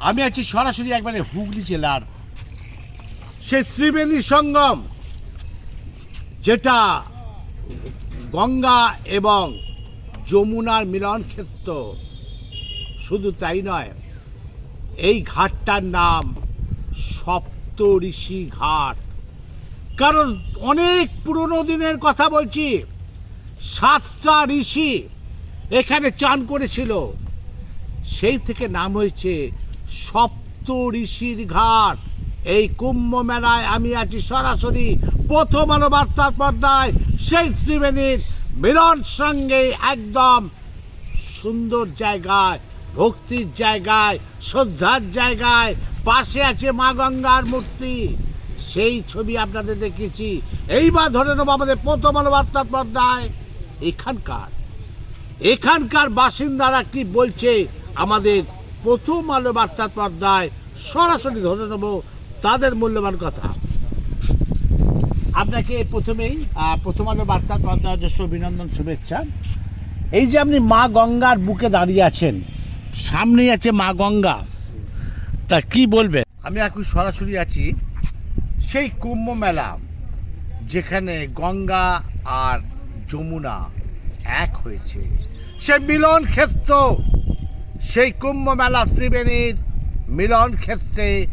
আমি আছি সরাসরি একবারে হুগলি জেলার সেই ত্রিবেণী সঙ্গম, যেটা গঙ্গা এবং যমুনার মিলন ক্ষেত্র। শুধু তাই নয়, এই ঘাটটার নাম সপ্ত ঋষি ঘাট। কারণ অনেক পুরনো দিনের কথা বলছি, সাতটা ঋষি এখানে চান করেছিল। সেই থেকে নাম হয়েছে সপ্ত ঋষির ঘাট। এই কুম্ভ মেলায় আমি আছি সরাসরি। প্রথম আলো বার্তার পর্দায় সেই ত্রিবেণীর মিলন সঙ্গে একদম সুন্দর জায়গায়, ভক্তির জায়গায়, শ্রদ্ধার জায়গায় পাশে আছে মা গঙ্গার মূর্তি। সেই ছবি আপনাদের দেখেছি এইবার ধরে নেব আমাদের প্রথম আলো বার্তার পর্দায়। এখানকার এখানকার বাসিন্দারা কি বলছে আমাদের প্রথম আলো বার্তার পর্দায় সরাসরি ধরে নেব তাদের মূল্যবান কথা। আপনাকে প্রথমেই প্রথম আলো বার্তার পর্দায় অজস্র অভিনন্দন শুভেচ্ছা। এই যে আপনি মা গঙ্গার বুকে দাঁড়িয়ে আছেন, সামনেই আছে মা গঙ্গা। তা কি বলবে? আমি এখন সরাসরি আছি সেই কুম্ভ মেলা, যেখানে গঙ্গা আর যমুনা এক হয়েছে। সে মিলন ক্ষেত্র সেই কুম্ভ মেলা ত্রিবেণীর মিলন ক্ষেত্রে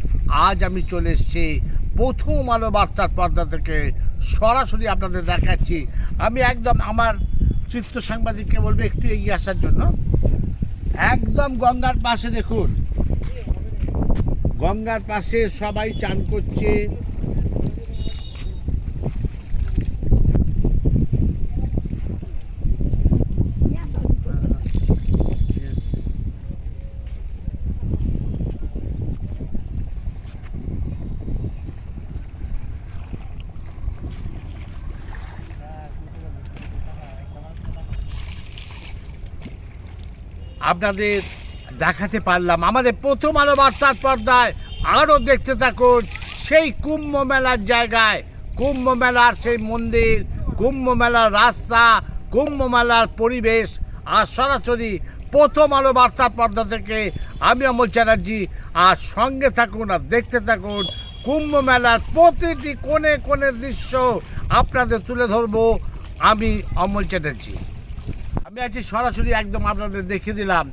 আজ আমি চলে এসেছি। প্রথম আলো বার্তার পর্দা থেকে সরাসরি আপনাদের দেখাচ্ছি। আমি একদম আমার চিত্র সাংবাদিককে বলব, একটু এগিয়ে আসার জন্য। একদম গঙ্গার পাশে দেখুন। গঙ্গার পাশে সবাই চান করছে। আপনাদের দেখাতে পারলাম। আমাদের প্রথম আলো বার্তার পর্দায় আরও দেখতে থাকুন সেই কুম্ভ মেলার জায়গায়। কুম্ভ মেলার সেই মন্দির, কুম্ভ মেলার রাস্তা, কুম্ভ মেলার পরিবেশ। আর সরাসরি প্রথম আলো বার্তার পর্দা থেকে আমি অমল চ্যাটার্জি। আর সঙ্গে থাকুন আর দেখতে থাকুন কুম্ভ মেলার প্রতিটি কোণে কোণে দৃশ্য আপনাদের তুলে ধরবো আমি অমল চ্যাটার্জি। আমি আছি সরাসরি একদম আপনাদের দেখিয়ে দিলাম।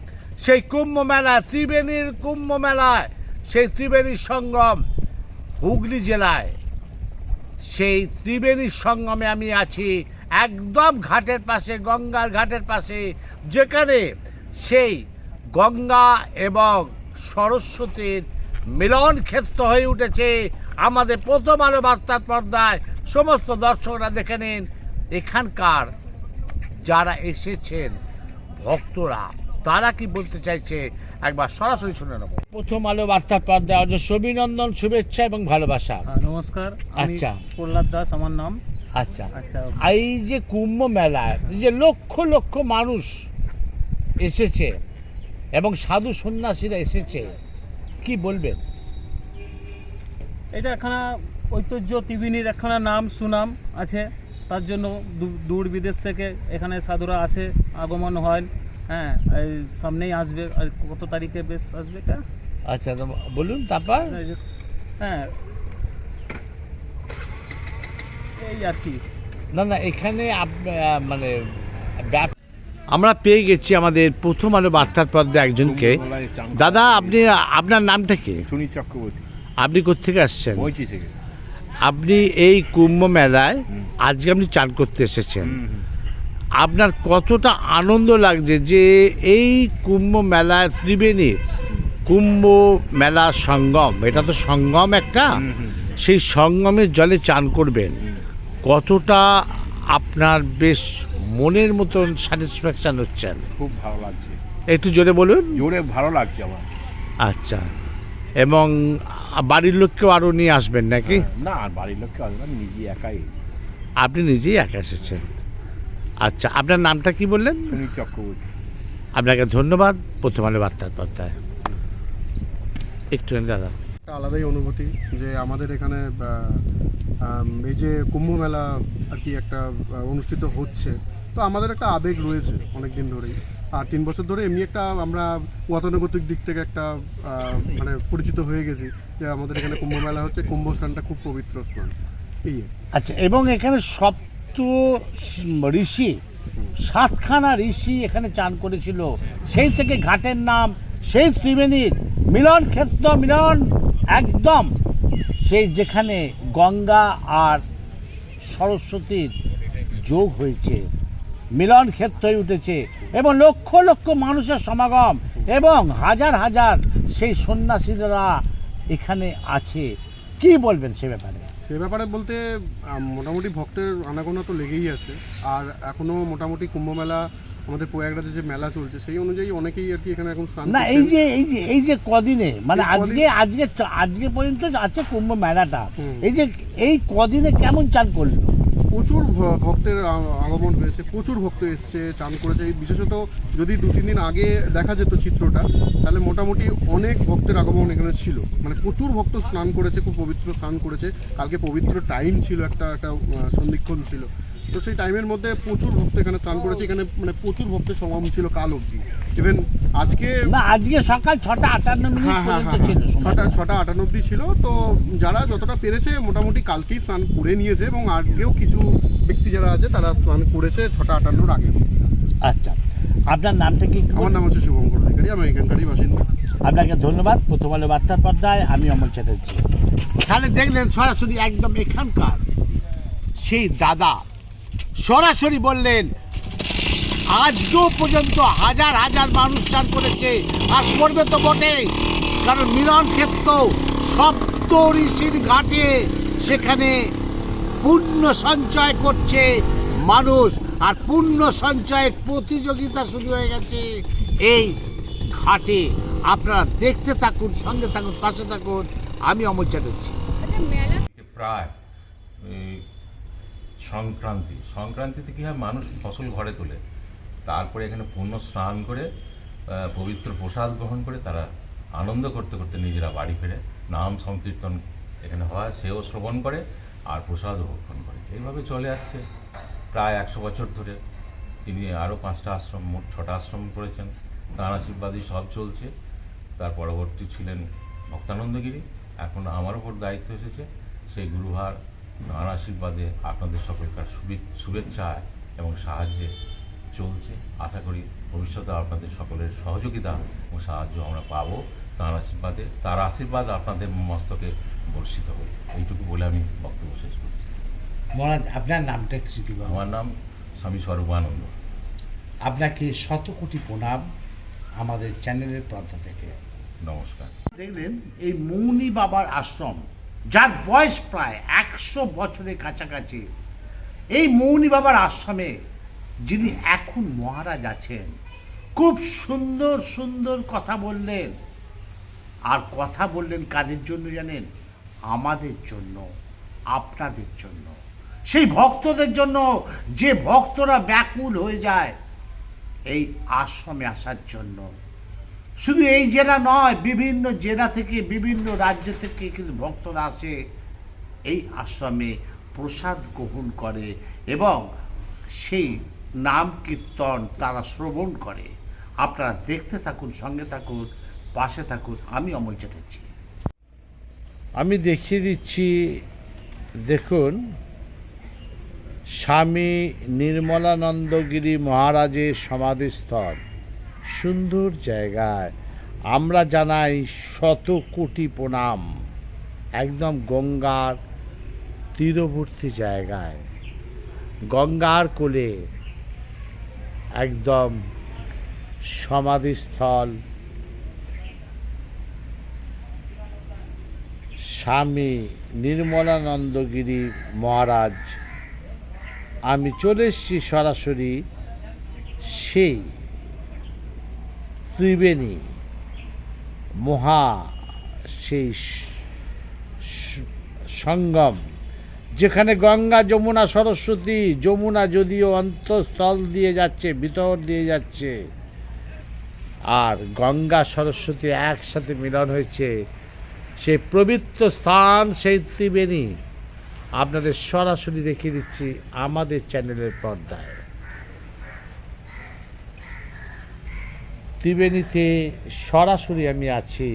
সেই কুম্ভ মেলা, ত্রিবেণীর কুম্ভ মেলায়, সেই ত্রিবেণীর সঙ্গম হুগলি জেলায়। সেই ত্রিবেণীর সঙ্গমে আমি আছি একদম ঘাটের পাশে, গঙ্গার ঘাটের পাশে, যেখানে সেই গঙ্গা এবং সরস্বতীর মিলন ক্ষেত্র হয়ে উঠেছে। আমাদের প্রথম আলো বার্তার পর্দায় সমস্ত দর্শকরা দেখে নিন, এখানকার যারা এসেছেন ভক্তরা তারা কি বলতে চাইছে? একবার সরাসরি শুনে নেব। প্রথম আলো বার্তার পর্দায় অজস্র অভিনন্দন শুভেচ্ছা এবং ভালোবাসা। হ্যাঁ, নমস্কার। আচ্ছা। প্রহ্লাদ দাস আমার নাম। আচ্ছা। আচ্ছা। এই যে কুম্ভ মেলায় যে লক্ষ লক্ষ মানুষ এসেছে এবং সাধু সন্ন্যাসীরা এসেছে কি বলবেন? এটা একখানা ঐতিহ্য ত্রিবেণীর একখানা নাম সুনাম আছে। তার জন্য দূর বিদেশ থেকে এখানে সাধুরা আছে আগমন হয়। হ্যাঁ এই সামনেই আসবে। আর কত তারিখে বেশ আসবে এটা? আচ্ছা তো বলুন তারপর? হ্যাঁ। এই আর কি। না না এখানে আপ- মানে আমরা পেয়ে গেছি আমাদের প্রথম আলো বার্তার পর্দে একজনকে। দাদা আপনি আপনার নামটা কি? সুনীল চক্রবর্তী। আপনি কোথেকে আসছেন? থেকে। আপনি এই কুম্ভ মেলায় আজকে আপনি চান করতে এসেছেন। আপনার কতটা আনন্দ লাগছে যে এই কুম্ভ মেলায় ত্রিবেণী কুম্ভ মেলা সঙ্গম এটা তো সঙ্গম একটা সেই সঙ্গমের জলে চান করবেন। কতটা আপনার বেশ মনের মতন স্যাটিসফ্যাকশান হচ্ছেন? খুব ভালো লাগছে। একটু জোরে বলুন। জোরে ভালো লাগছে আমার। আচ্ছা। এবং বাড়ির লোককেও আরও নিয়ে আসবেন নাকি? না আর বাড়ির লোককে আসবে আমি নিজে একাই। আপনি নিজেই একা এসেছেন। আচ্ছা আপনার নামটা কি বললেন? সুনীল চক্রবর্তী। আপনাকে ধন্যবাদ প্রথম আলো বার্তার পর্দায়। একটু দাদা। একটা আলাদাই অনুভূতি যে আমাদের এখানে এই যে কুম্ভ মেলা আর কি একটা অনুষ্ঠিত হচ্ছে তো আমাদের একটা আবেগ রয়েছে অনেক দিন ধরেই। আর তিন বছর ধরে এমনি একটা আমরা গতানুগতিক দিক থেকে একটা মানে পরিচিত হয়ে গেছি যে আমাদের এখানে কুম্ভ মেলা হচ্ছে, কুম্ভ স্নানটা খুব পবিত্র স্নান। এই আচ্ছা এবং এখানে সপ্ত ঋষি, সাতখানা ঋষি এখানে চান করেছিল। সেই থেকে ঘাটের নাম, সেই ত্রিবেণীর মিলন ক্ষেত্র, মিলন একদম। সেই যেখানে গঙ্গা আর সরস্বতীর যোগ হয়েছে, মিলন ক্ষেত্র হয়ে উঠেছে। এবং লক্ষ লক্ষ মানুষের সমাগম এবং হাজার হাজার সেই সন্ন্যাসীরা এখানে আছে। কি বলবেন সে ব্যাপারে? সে ব্যাপারে বলতে মোটামুটি ভক্তের আনাগোনা তো লেগেই আছে। আর এখনও মোটামুটি কুম্ভমেলা আমাদের প্রয়াগরাজে যে মেলা চলছে সেই অনুযায়ী অনেকেই আর কি এখানে এখন না এই যে এই যে এই যে কদিনে মানে আজকে আজকে আজকে পর্যন্ত আছে কুম্ভ মেলাটা। এই যে এই কদিনে কেমন চান করল? প্রচুর ভক্তের আগমন হয়েছে, প্রচুর ভক্ত এসছে, চান করেছে। এই বিশেষত যদি দু, তিন দিন আগে দেখা যেত চিত্রটা, তাহলে মোটামুটি অনেক ভক্তের আগমন এখানে ছিল। মানে প্রচুর ভক্ত স্নান করেছে, খুব পবিত্র স্নান করেছে। কালকে পবিত্র টাইম ছিল একটা একটা সন্ধিক্ষণ ছিল। তো সেই টাইমের মধ্যে প্রচুর ভক্ত এখানে স্নান করেছে। এখানে মানে প্রচুর ভক্তের সমাগম ছিল কাল অবধি। ইভেন আজকে না আজকে সকাল ছটা আটান্ন মিনিট হ্যাঁ হ্যাঁ হ্যাঁ হ্যাঁ। ছটা ছটা আটান্ন অব্দি ছিল। তো যারা যতটা পেরেছে মোটামুটি কালকেই স্নান করে নিয়েছে এবং আজকেও কিছু ব্যক্তি যারা আছে তারা স্নান করেছে ছটা আটান্নর আগে। আচ্ছা। আপনার নামটা কি? আমার নাম হচ্ছে শুভঙ্কর অধিকারী আমি এখানকারই বাসিন্দা। আপনাকে ধন্যবাদ। প্রথম আলো বার্তার পর্দায় আমি অমল চ্যাটার্জি। তাহলে দেখলেন সরাসরি একদম এখানকার সেই দাদা সরাসরি বললেন আজও পর্যন্ত হাজার হাজার মানুষ চান করেছে আর করবে তো বটেই। কারণ মিলন ক্ষেত্র সপ্ত ঋষির ঘাটে সেখানে পুণ্য সঞ্চয় করছে মানুষ আর পুণ্য সঞ্চয়ের প্রতিযোগিতা শুরু হয়ে গেছে এই ঘাটে। আপনারা দেখতে থাকুন সঙ্গে থাকুন পাশে থাকুন। আমি অমর চ্যাটার্জি। প্রায় এই সংক্রান্তি। সংক্রান্তিতে কী হয়, মানুষ ফসল ঘরে তোলে। তারপরে এখানে পূর্ণ স্নান করে পবিত্র প্রসাদ গ্রহণ করে তারা আনন্দ করতে করতে নিজেরা বাড়ি ফেরে। নাম সংকীর্তন এখানে হয়, সেও শ্রবণ করে আর প্রসাদ ভক্ষণ করে। এইভাবে চলে আসছে প্রায় একশো বছর ধরে। তিনি আরও পাঁচটা আশ্রম, মোট ছটা আশ্রম করেছেন। তাঁর আশীর্বাদই সব চলছে। তার পরবর্তী ছিলেন ভক্তানন্দগিরি। এখন আমার ওপর দায়িত্ব এসেছে। সেই গুরুভার তাঁর আশীর্বাদে আপনাদের সকলকার শুভে- শুভেচ্ছা এবং সাহায্যে চলছে। আশা করি ভবিষ্যতে আপনাদের সকলের সহযোগিতা এবং সাহায্য আমরা পাবো। তাঁর আশীর্বাদে তার আশীর্বাদ আপনাদের মস্তকে বর্ষিত হবে এইটুকু বলে আমি বক্তব্য শেষ করছি। মহারাজ আপনার নামটা একটু যদি আমার নাম স্বামী স্বরূপানন্দ। আপনাকে শত কোটি প্রণাম আমাদের চ্যানেলের প্রান্ত থেকে। নমস্কার। দেখলেন এই মৌনি বাবার আশ্রম যার বয়স প্রায় একশো বছরের কাছাকাছি। এই মৌনি বাবার আশ্রমে যিনি এখন মহারাজ আছেন, খুব সুন্দর সুন্দর কথা বললেন। আর কথা বললেন কাদের জন্য জানেন? আমাদের জন্য, আপনাদের জন্য। সেই ভক্তদের জন্য যে ভক্তরা ব্যাকুল হয়ে যায়, এই আশ্রমে আসার জন্য। শুধু এই জেলা নয়, বিভিন্ন জেলা থেকে, বিভিন্ন রাজ্য থেকে কিন্তু ভক্তরা আসে এই আশ্রমে প্রসাদ গ্রহণ করে এবং সেই নাম কীর্তন তারা শ্রবণ করে। আপনারা দেখতে থাকুন, সঙ্গে থাকুন, পাশে থাকুন। আমি অমল চ্যাটার্জি। আমি দেখিয়ে দিচ্ছি, দেখুন, স্বামী নির্মলানন্দগিরি মহারাজের সমাধিস্থল। সুন্দর জায়গায়। আমরা জানাই শত কোটি প্রণাম। একদম গঙ্গার তীরবর্তী জায়গায়। গঙ্গার কোলে একদম সমাধিস্থল। স্বামী নির্মলানন্দগিরি মহারাজ, আমি চলে এসেছি সরাসরি সেই ত্রিবেণী মহা সেই সঙ্গম, যেখানে গঙ্গা যমুনা সরস্বতী, যমুনা যদিও অন্তঃস্থল দিয়ে যাচ্ছে, ভিতর দিয়ে যাচ্ছে, আর গঙ্গা সরস্বতী একসাথে মিলন হয়েছে, সেই পবিত্র স্থান সেই ত্রিবেণী। আপনাদের সরাসরি দেখিয়ে দিচ্ছি আমাদের চ্যানেলের পর্দায়। ত্রিবেণীতে সরাসরি আমি আছি।